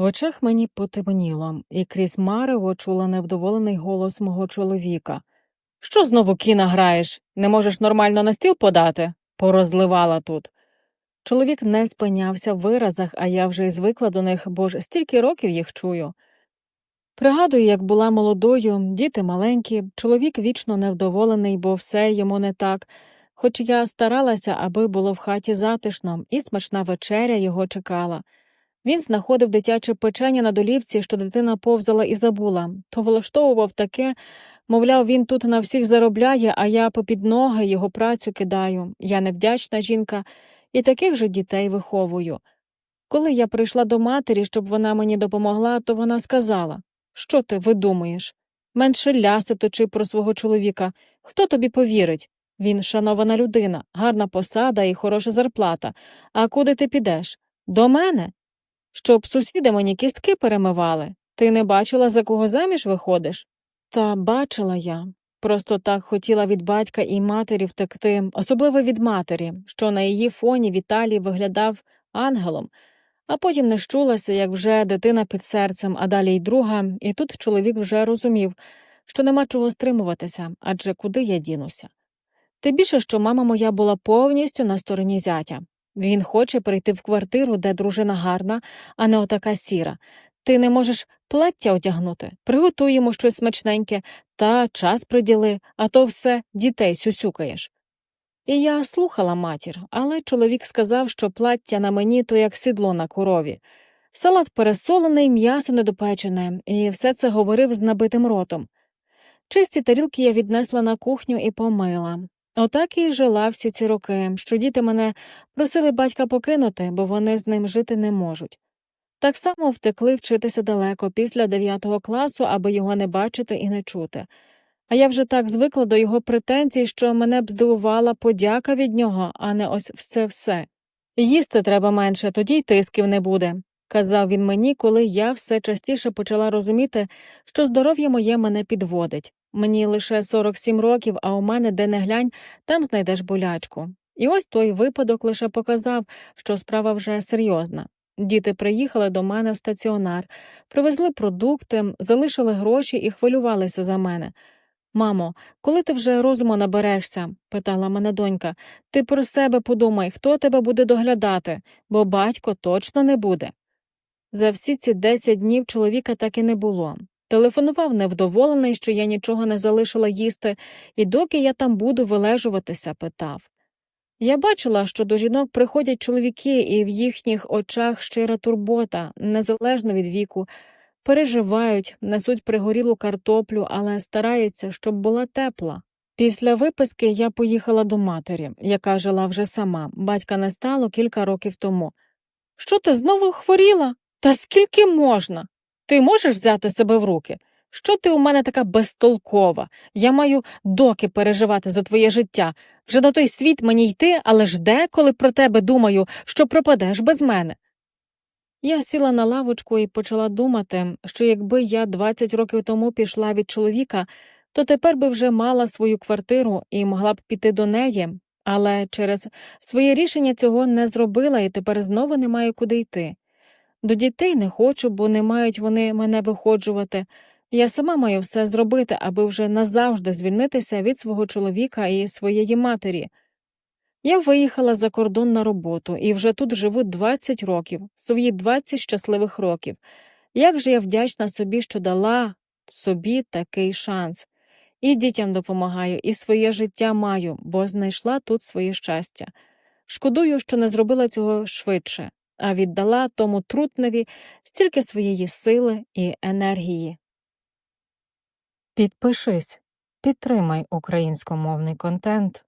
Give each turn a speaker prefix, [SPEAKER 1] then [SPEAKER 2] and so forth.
[SPEAKER 1] В очах мені потемніло, і крізь марево чула невдоволений голос мого чоловіка. Що знову кіна граєш? Не можеш нормально на стіл подати? Порозливала тут. Чоловік не спинявся в виразах, а я вже й звикла до них, бо ж стільки років їх чую. Пригадую, як була молодою, діти маленькі, чоловік вічно невдоволений, бо все йому не так, хоч я старалася, аби було в хаті затишно, і смачна вечеря його чекала. Він знаходив дитяче печення на долівці, що дитина повзала і забула, то влаштовував таке, мовляв, він тут на всіх заробляє, а я попід ноги його працю кидаю. Я невдячна жінка і таких же дітей виховую. Коли я прийшла до матері, щоб вона мені допомогла, то вона сказала Що ти видумуєш? Менше ляси точи про свого чоловіка. Хто тобі повірить? Він шанована людина, гарна посада і хороша зарплата. А куди ти підеш? До мене? Щоб сусіди мені кістки перемивали. Ти не бачила, за кого заміж виходиш? Та бачила я. Просто так хотіла від батька і матері втекти, особливо від матері, що на її фоні Віталій виглядав ангелом, а потім не щулася, як вже дитина під серцем, а далі й друга, і тут чоловік вже розумів, що нема чого стримуватися, адже куди я дінуся. Тим більше, що мама моя була повністю на стороні зятя. Він хоче прийти в квартиру, де дружина гарна, а не отака сіра. Ти не можеш плаття одягнути, приготуй йому щось смачненьке та час приділи, а то все дітей сюсюкаєш. І я слухала матір, але чоловік сказав, що плаття на мені то як сідло на корові. Салат пересолений, м'ясо недопечене, і все це говорив з набитим ротом. Чисті тарілки я віднесла на кухню і помила. Отак і жила всі ці роки, що діти мене просили батька покинути, бо вони з ним жити не можуть. Так само втекли вчитися далеко після дев'ятого класу, аби його не бачити і не чути. А я вже так звикла до його претензій, що мене б здивувала подяка від нього, а не ось все все. Їсти треба менше, тоді й тисків не буде, казав він мені, коли я все частіше почала розуміти, що здоров'я моє мене підводить. Мені лише 47 років, а у мене де не глянь, там знайдеш болячку. І ось той випадок лише показав, що справа вже серйозна. Діти приїхали до мене в стаціонар, привезли продукти, залишили гроші і хвилювалися за мене. Мамо, коли ти вже розуму наберешся? питала мене донька. Ти про себе подумай, хто тебе буде доглядати, бо батько точно не буде. За всі ці десять днів чоловіка так і не було. Телефонував невдоволений, що я нічого не залишила їсти, і доки я там буду вилежуватися, питав. Я бачила, що до жінок приходять чоловіки, і в їхніх очах щира турбота, незалежно від віку, переживають, несуть пригорілу картоплю, але стараються, щоб була тепла. Після виписки я поїхала до матері, яка жила вже сама, батька не стало кілька років тому. Що ти знову хворіла? Та скільки можна? Ти можеш взяти себе в руки? Що ти у мене така безтолкова? Я маю доки переживати за твоє життя. Вже на той світ мені йти, але ж де, коли про тебе думаю, що пропадеш без мене. Я сіла на лавочку і почала думати, що якби я 20 років тому пішла від чоловіка, то тепер би вже мала свою квартиру і могла б піти до неї, але через своє рішення цього не зробила і тепер знову не маю куди йти. До дітей не хочу, бо не мають вони мене виходжувати. Я сама маю все зробити, аби вже назавжди звільнитися від свого чоловіка і своєї матері. Я виїхала за кордон на роботу і вже тут живу 20 років, свої 20 щасливих років. Як же я вдячна собі, що дала собі такий шанс. І дітям допомагаю, і своє життя маю, бо знайшла тут своє щастя. Шкодую, що не зробила цього швидше, а віддала тому трутневі стільки своєї сили і енергії. Підпишись, підтримай українськомовний контент.